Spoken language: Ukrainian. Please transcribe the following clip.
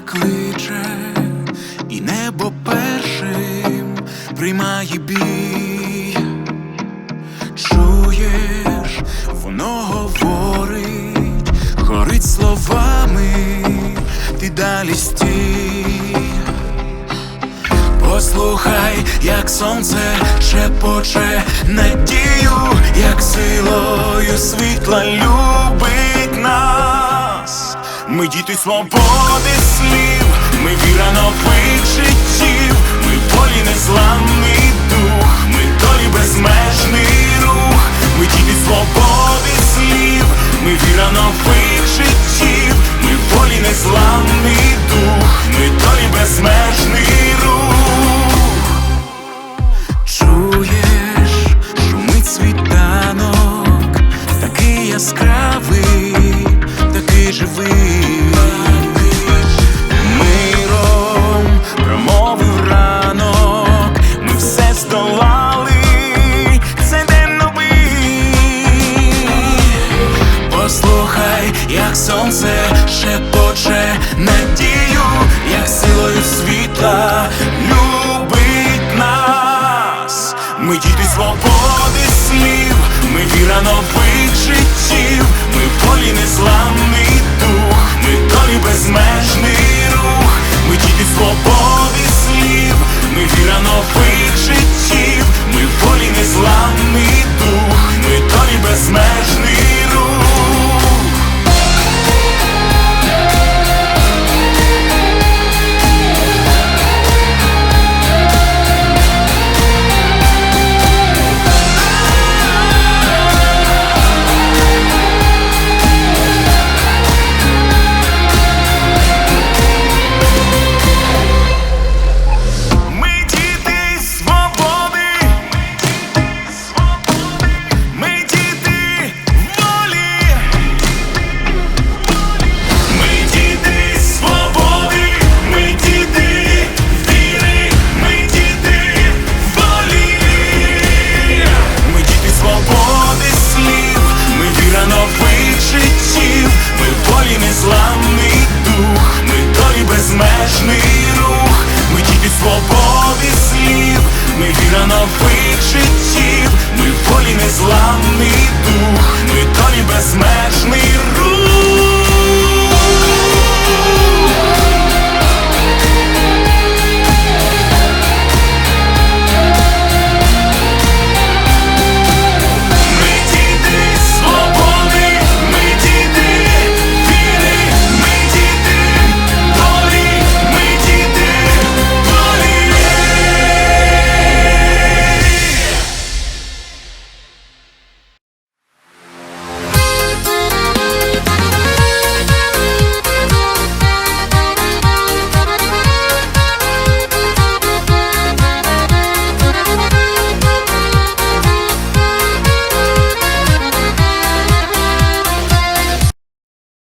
кличе, і небо першим приймає бій. Чуєш, воно говорить, горить словами, ти далі стій. Послухай, як сонце шепоче надію, як силою світла любить. Ми діти свободи слів, ми віра нових життів, ми волі незламний дух, ми долі безмежний рух, ми діти свободи слів, ми віра нових життів, ми волі незламний дух, ми долі безмежний рух. Чуєш, шумить світанок, такий яскравий, такий живий. Як сонце шепоче надію, як силою світла любить нас. Ми діти свободи слів, ми віра нових життів, ми волі незламний безмежний рух.